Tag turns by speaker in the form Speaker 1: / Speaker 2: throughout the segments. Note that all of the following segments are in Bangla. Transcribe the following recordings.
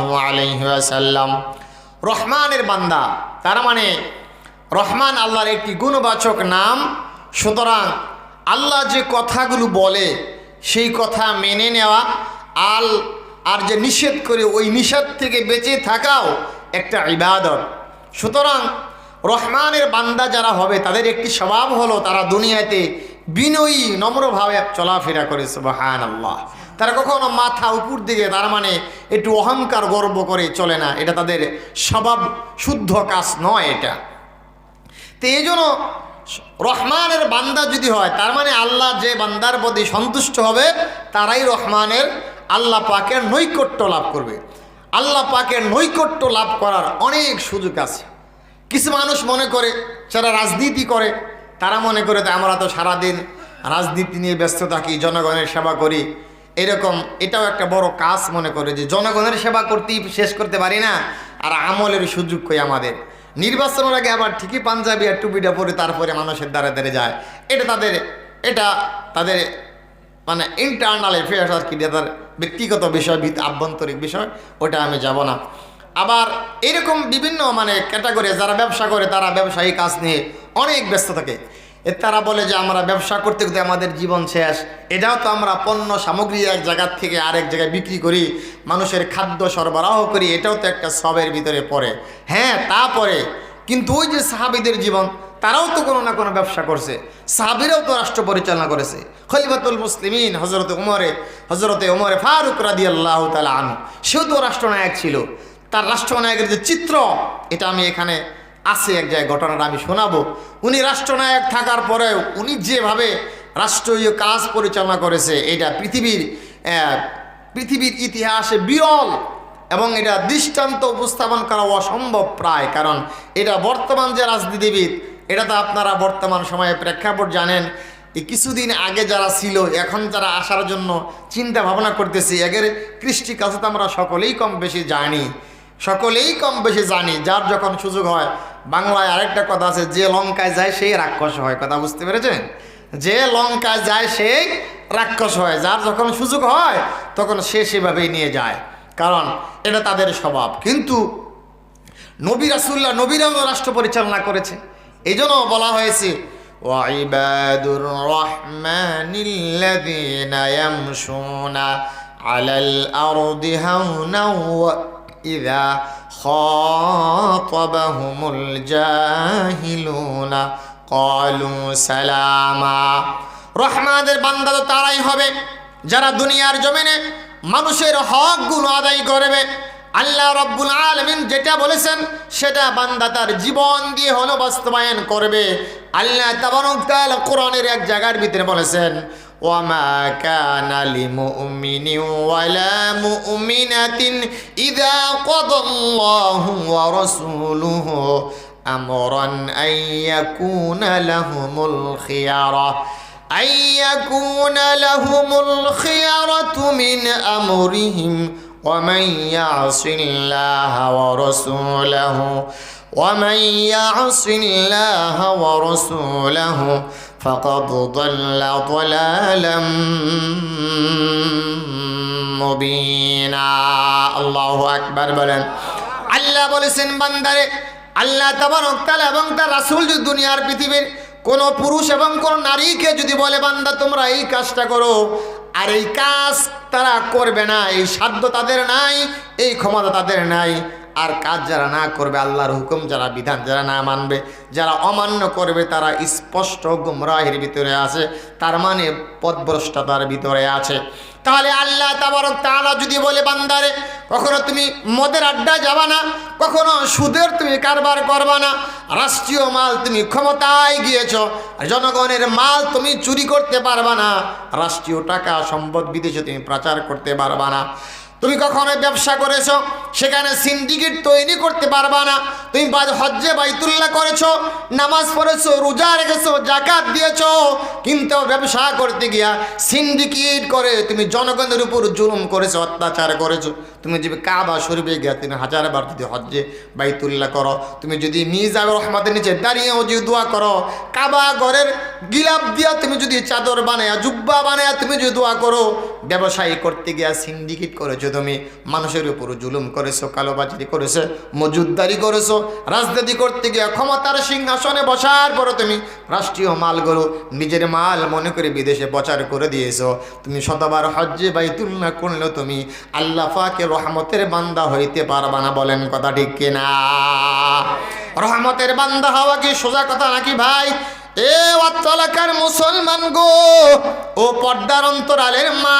Speaker 1: আলহ্লাম রহমানের বান্দা, তার মানে রহমান আল্লাহর একটি গুণবাচক নাম। সুতরাং আল্লাহ যে কথাগুলো বলে, সেই কথা মেনে নেওয়া আল আর যে নিষেধ করে, ওই নিষেধ থেকে বেঁচে থাকাও একটা ইবাদত। সুতরাং রহমানের বান্দা যারা হবে, তাদের একটি স্বভাব হলো, তারা দুনিয়াতে বিনয়ী, নম্রভাবে চলাফেরা করে সুবাহান আল্লাহ তারা কখনো মাথা উপর দিকে, তার মানে একটু অহংকার গর্ব করে চলে না। এটা তাদের স্বভাব শুদ্ধ কাজ নয় এটা। তো এই জন্য রহমানের বান্দা যদি হয়, তার মানে আল্লাহ যে বান্দার প্রতি সন্তুষ্ট হবে, তারাই রহমানের আল্লাহ পাকের নৈকট্য লাভ করবে। আল্লাহ পাকের নৈকট্য লাভ করার অনেক সুযোগ আছে। কিছু মানুষ মনে করে, যারা রাজনীতি করে, তারা মনে করে যে আমরা তো সারাদিন রাজনীতি নিয়ে ব্যস্ত থাকি, জনগণের সেবা করি। এরকম, এটাও একটা বড় কাজ মনে করে যে জনগণের সেবা করতেই শেষ করতে পারি না, আর আমলের সুযোগ কই আমাদের। নির্বাচনের আগে আবার ঠিকই পাঞ্জাবি আর টুপিটা পরে তারপরে মানুষের দ্বারে দ্বারে যায়। এটা তাদের এটা তাদের মানে ইন্টারনাল অ্যাফেয়ার্স আর কি, তাদের ব্যক্তিগত বিষয় আভ্যন্তরিক বিষয়, ওটা আমি যাব না। আবার এরকম বিভিন্ন মানে ক্যাটাগরি যারা ব্যবসা করে, তারা ব্যবসায়ী কাজ নিয়ে অনেক ব্যস্ত থাকে। এ তারা বলে যে আমরা ব্যবসা করতে করতে আমাদের জীবন শেষ। এটাও তো আমরা পণ্য সামগ্রী এক জায়গার থেকে আরেক জায়গায় বিক্রি করি, মানুষের খাদ্য সরবরাহ করি, এটাও তো একটা সবের ভিতরে পড়ে। হ্যাঁ তা পরে কিন্তু ওই যে সাহাবিদের জীবন, তারাও তো কোনো না কোনো ব্যবসা করছে। সাহাবিরাও তো রাষ্ট্র পরিচালনা করেছে। খলিফাতুল মুসলিমিন হজরত উমরে হজরতে উমরে ফারুক রাদি আল্লাহ তালা আনু সেও তো রাষ্ট্রনায়ক ছিল। তার রাষ্ট্রনায়কের যে চিত্র, এটা আমি এখানে আছে এক জায়গায় ঘটনাটা আমি শোনাবো। উনি রাষ্ট্রনায়ক থাকার পরেও উনি যেভাবে রাষ্ট্রীয় কাজ পরিচালনা করেছে, এটা পৃথিবীর পৃথিবীর ইতিহাসে বিরল এবং এটা দৃষ্টান্ত উপস্থাপন করা অসম্ভব প্রায়। কারণ এটা বর্তমান যে রাজনীতিবিদ, এটা তো আপনারা বর্তমান সময়ে প্রেক্ষাপট জানেন কিছুদিন আগে যারা ছিল, এখন যারা আসার জন্য চিন্তা ভাবনা করতেছি, এগের কৃষ্টি কাছে তো আমরা সকলেই কম বেশি জানি, সকলেই কম বেশি জানি, যার যখন সুযোগ হয় বাংলায় আরেকটা কথা আছে যে লঙ্কায় যায় সেই রাক্ষস হয় কথা বুঝতে পেরেছেন যে লঙ্কায় যায় সেই রাক্ষস হয় যার যখন সুযোগ হয় তখন সে সেভাবেই নিয়ে যায় কারণ এটা তাদের স্বভাব কিন্তু নবী রাসুল্লাহ নবীরাও রাষ্ট্র পরিচালনা করেছে এই জন্য বলা হয়েছে وعباد الرحمن الذين يمشون على الأرض هونا وإذا خاطبهم الجاهلون قالوا سلاما রহমানের বান্দা তো তারাই হবে যারা দুনিয়ার জমিনে মানুষের হক গুণ আদায় করবে আল্লাহ রব্বুল আলমিন যেটা বলেছেন সেটা বান্দা তার জীবন দিয়ে হলো বাস্তবায়ন করবে আল্লাহ তাবারকাল কোরআনের এক জায়গার ভিতরে বলেছেন وما كان لمؤمن ولا مؤمنة إذا قضى الله ورسوله أمرا أن يكون لهم الخيرة أن يكون لهم الخيرة من أمرهم. ومن يعص الله ورسوله. ومن يعص الله ورسوله. فقد ضل ضلالا مبينا الله أكبر বলেন আল্লাহ বলেছেন বান্দারে আল্লাহ তাবারক তাআলা এবং তার রাসূল যদি দুনিয়ার পৃথিবীর কোন পুরুষ এবং কোন নারীকে যদি বলে বান্দা তোমরা এই কাজটা করো আর এই কাজ তারা করবে না এই সাধ্য তাদের নাই এই ক্ষমতা তাদের নাই আর কাজ যারা না করবে, আল্লাহর হুকুম, যারা বিধান যারা না মানবে, যারা অমান্য করবে, তারা স্পষ্ট গুমরাহের ভিতরে আছে। তার মানে পদভ্রষ্টতার ভিতরে আছে। তাহলে আল্লাহ তাবারক তাআলা যদি বলে, বান্দারে, কখনো তুমি মদের আড্ডা যাবা না, কখনো সুদের তুমি কারবার করবা না, রাষ্ট্রীয় মাল তুমি ক্ষমতায় গিয়েছ জনগণের মাল তুমি চুরি করতে পারবা না, রাষ্ট্রীয় টাকা, সম্পদ, বিদেশে তুমি প্রচার করতে পারবা না। তুমি কখনো ব্যবসা করেছ? সেখানে সিন্ডিকেট তৈরি করতে পারবা না। তুমি হজ্জে বাইতুল্লাহ করেছ, নামাজ পড়েছো, রোজা রেখেছো জাকাত দিয়েছ। কিন্তু ব্যবসা করতে গিয়া সিন্ডিকেট করে তুমি জনগণের উপর জুলুম করেছ, অত্যাচার করেছ। তুমি যদি কাবা শরীফে গিয়া তুমি হাজার বার যদি হজ্জে বাইতুল্লাহ করো, তুমি যদি মিজাব রহমতের নিচে দাঁড়িয়েও যদি দোয়া করো, কাবা ঘরের গিলাপ দিয়া তুমি যদি চাদর বানায়া, জুব্বা বানায়া তুমি যদি দোয়া করো ব্যবসায়ী করতে গিয়া সিন্ডিকেট করেছ, তুমি মানুষের উপর জুলুম করেছ, কালোবাজারি করেছ মজুদদারি করেছ, রাজনীতি করতে গিয়া ক্ষমতার সিংহাসনে বসার পরে তুমি রাষ্ট্রীয় মালগুলো নিজের মাল মনে করে বিদেশে প্রচার করে দিয়েছ। তুমি শতবার হজ্জে বাইতুল না করলেও তুমি আল্লাহ ফাকে রহমতের বান্দা হইতে পারবা না, বলেন কথা ঠিক কিনা? রহমতের বান্দা হওয়া কি সোজা কথা নাকি ভাই? এ অত্তলাকার মুসলমান গো, ও পর্দার অন্তরালের মা,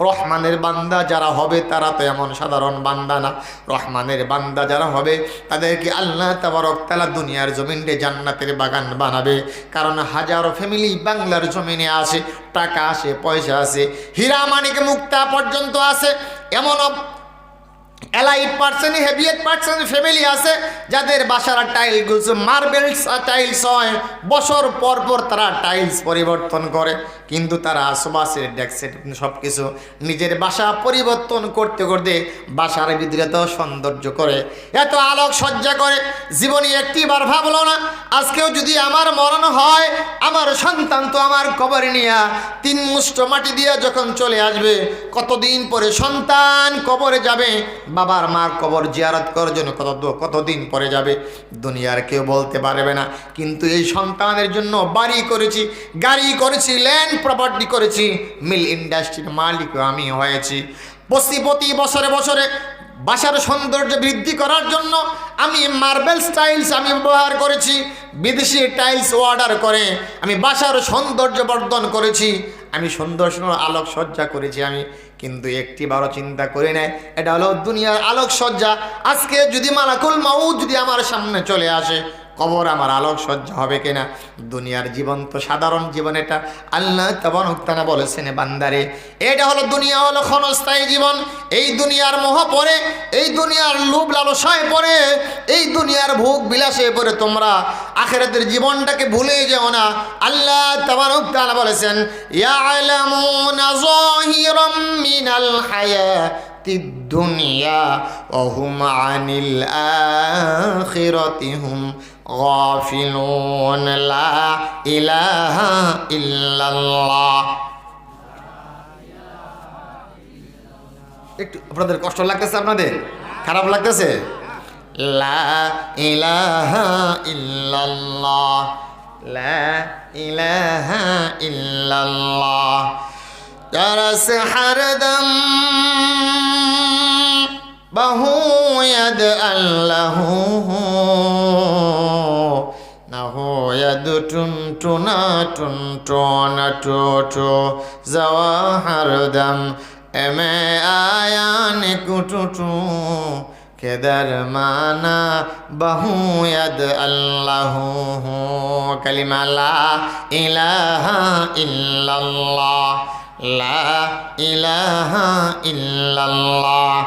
Speaker 1: রহমানের বান্দা যারা হবে তারা তো এমন সাধারণ বান্দা না। রহমানের বান্দা যারা হবে তাদেরকে আল্লাহ তাবারক তালা দুনিয়ার জমিনে জান্নাতের বাগান বানাবে। কারণ হাজারো ফ্যামিলি বাংলার জমিনে আসে টাকা আসে পয়সা আসে হীরা মানিক মুক্তা পর্যন্ত আসে এমন এলাইট পার্সেন্ট হেভিয়েট পার্সেন্ট ফ্যামিলি আছে, যাদের বাসার টাইলস মার্বেলস টাইলস হয়, বছর পর পর তারা টাইলস পরিবর্তন করে। কিন্তু তারা আশপাশের ডেক্সেট সব কিছু নিজের বাসা পরিবর্তন করতে করতে বাসার ভিতরে তো সৌন্দর্য করে, এত আলোক সজ্জা করে, জীবনে একটিবার ভাবলো না, আজকেও যদি আমার মরণ হয়, আমার সন্তান তো আমার কবরে নিয়ে তিন মুষ্ট মাটি দিয়ে যখন চলে আসবে, কতদিন পরে সন্তান কবরে যাবে, বাবার মার কবর জিয়ারত করার জন্য কত কতদিন পরে যাবে, দুনিয়ার কেউ বলতে পারবে না, কিন্তু এই সন্তানের জন্য বাড়ি করেছি, গাড়ি করেছি, ল্যান্ড প্রপার্টি করেছি মিল ইন্ডাস্ট্রির মালিকও আমি হয়েছি। প্রতি বছরে বছরে বাসার সৌন্দর্য বৃদ্ধি করার জন্য আমি মার্বেল স্টাইলস আমি ব্যবহার করেছি, বিদেশি টাইলস অর্ডার করে আমি বাসার সৌন্দর্য বর্ধন করেছি, আমি সুন্দর সুন্দর আলোক সজ্জা করেছি আমি। কিন্তু একটি বারো চিন্তা করে নেয় এটা হলো দুনিয়ার আলোকসজ্জা। আজকে যদি মালাকুল মাউ যদি আমার সামনে চলে আসে কবর আমার আলোক সজ্জা হবে কিনা দুনিয়ার জীবন তো সাধারণ জীবন এটা আল্লাহ তবন উক্তানা বলেছেন বান্দারে এটা হলো দুনিয়া হলো ক্ষণস্থায়ী জীবন এই দুনিয়ার মোহ পরে এই দুনিয়ার লোভ লালসায় পরে এই দুনিয়ার ভোগ বিলাসে পরে তোমরা আখেরাতের জীবনটাকে ভুলে যেও না আল্লাহ তবন উক্তানা বলেছেন ইয়ালামুনা যাহিরাম মিনাল হায়াত الدنيا وهم عن الآخرة هم غافلون لا إله إلا الله একটু আপনাদের কষ্ট লাগতেছে আপনাদের খারাপ লাগতেছে লা ইলাহা ইল্লাল্লাহ লা ইলাহা ইল্লাল্লাহ جرس حردم بهو يدأ ويد تنتنا تنتون توتو زواهر دم أما آيان كتتو كدر مانا بهو يد الله كلمة لا إله إلا الله لا إله إلا الله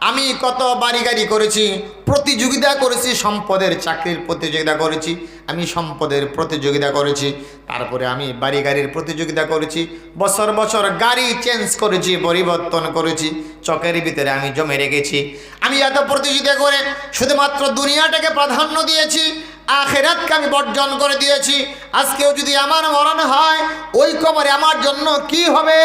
Speaker 1: আমি কত বাড়ি গাড়ি করেছি, প্রতিযোগিতা করেছি, সম্পদের চাকরির প্রতিযোগিতা করেছি, আমি সম্পদের প্রতিযোগিতা করেছি, তারপরে আমি বাড়ি গাড়ির প্রতিযোগিতা করেছি, বছর বছর গাড়ি চেঞ্জ করেছি, পরিবর্তন করেছি, চকের ভিতরে আমি জমে রেখেছি। আমি এত প্রতিযোগিতা করে শুধুমাত্র দুনিয়াটাকে প্রাধান্য দিয়েছি, আখেরাতকে আমি বর্জন করে দিয়েছি। আজকেও যদি আমার মরণ হয় কবরে আমার জন্য কি হবে?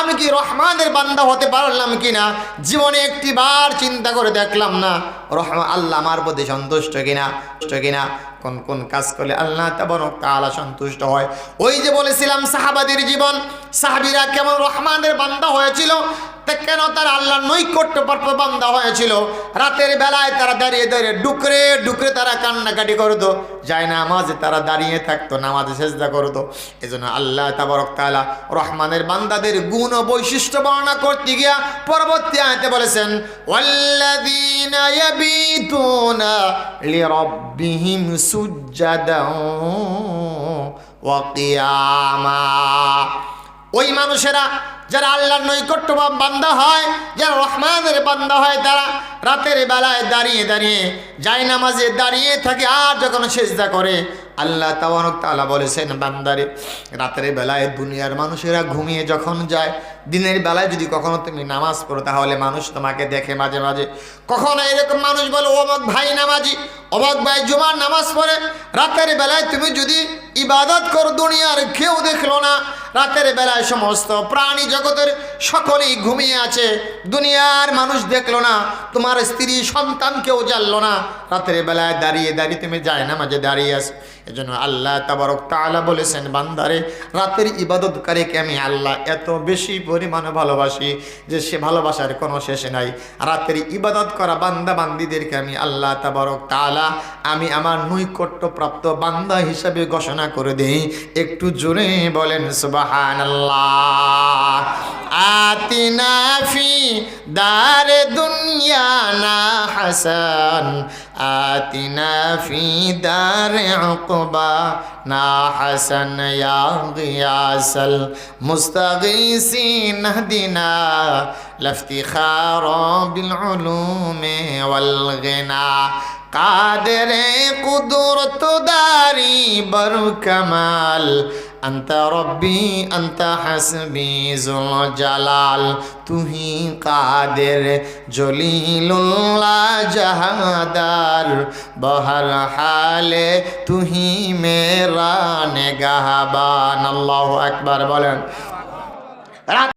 Speaker 1: আমি কি রহমানের বান্দা হতে পারলাম কি না জীবনে একটি বার চিন্তা করে দেখলাম না। রহমান আল্লাহ আমার প্রতি সন্তুষ্ট কিনা? কিনা? কোন কোন কাজ করলে আল্লাহ তালা সন্তুষ্ট হয়? ওই যে বলেছিলাম সাহাবাদের জীবন, সাহাবিরা কেমন রহমানের বান্দা হয়েছিল? তা কেন তারা আল্লাহ নৈকট্য প্রাপ্ত বান্দা হয়েছিল? রাতের বেলায় তারা দাঁড়িয়ে দাঁড়িয়ে ডুকরে ডুকরে তারা কান্নাকাটি করতো। যায় না আমাজে তারা দাঁড়িয়ে থাকতো, নামাজে সেজদা করতো। এজন্য আল্লাহ তাবরক তাআলা রহমানের বান্দাদের গুণ ও বৈশিষ্ট্য বর্ণনা করতে গিয়া পরবর্তী আয়তে বলেছেন ওই মানুষেরা যারা আল্লাহর নৈকট্য বান্দা হয়, যারা রহমানের বান্দা হয়, তারা রাতের বেলায় দাঁড়িয়ে দাঁড়িয়ে যায় নামাজে দাঁড়িয়ে থাকে আর যখন সেজদা করে, আল্লাহ তাবারক তাআলা বলেছেন, বান্দারে, রাতের বেলায় দুনিয়ার মানুষেরা ঘুমিয়ে যখন যায়, দিনের বেলায় যদি কখনো তুমি নামাজ পড়ো, তাহলে মানুষ তোমাকে দেখে মাঝে মাঝে। কখনো এরকম মানুষ বলে অমক ভাই নামাজি, অমক ভাই জুমার নামাজ পড়ে। রাতের বেলায় তুমি যদি ইবাদত করো, দুনিয়ার কেউ দেখল না রাতের বেলায় সমস্ত প্রাণী জগতের সকলেই ঘুমিয়ে আছে। দুনিয়ার মানুষ দেখল না, তোমার স্ত্রী সন্তান কেউ জানলো না। রাতের বেলায় দাঁড়িয়ে দাঁড়িয়ে তুমি যায় না মাঝে দাঁড়িয়ে আস এজন্য আল্লাহ তাবারক তালা বলেছেন, বান্দারে, রাতের ইবাদতকারীকে আমি আল্লাহ এত বেশি পরিমাণে ভালোবাসি যে সে ভালোবাসার কোনো শেষ নাই। রাতের ইবাদত করা বান্দা বান্দিদেরকে আমি আল্লাহ তাবারক তাআলা, আমি আমার নৈকট্যপ্রাপ্ত বান্দা হিসাবে ঘোষণা করে দেই। একটু জোরে বলেন سبحان الله آتنا في دار دنيا حسن. آتنا في دار عقبانا حسن. يا غياس المستغيثين اهدنا لافتخار بالعلوم والغنى. قادر قدرت داري بر كمال আন্তা রব্বি, আন্তা হাসবি জালাল, তুহি কাদের জলিলুল্লাহ জাহাদার বহর হালে তুহি মেরা নেগাহবান, আল্লাহ একবার বলেন।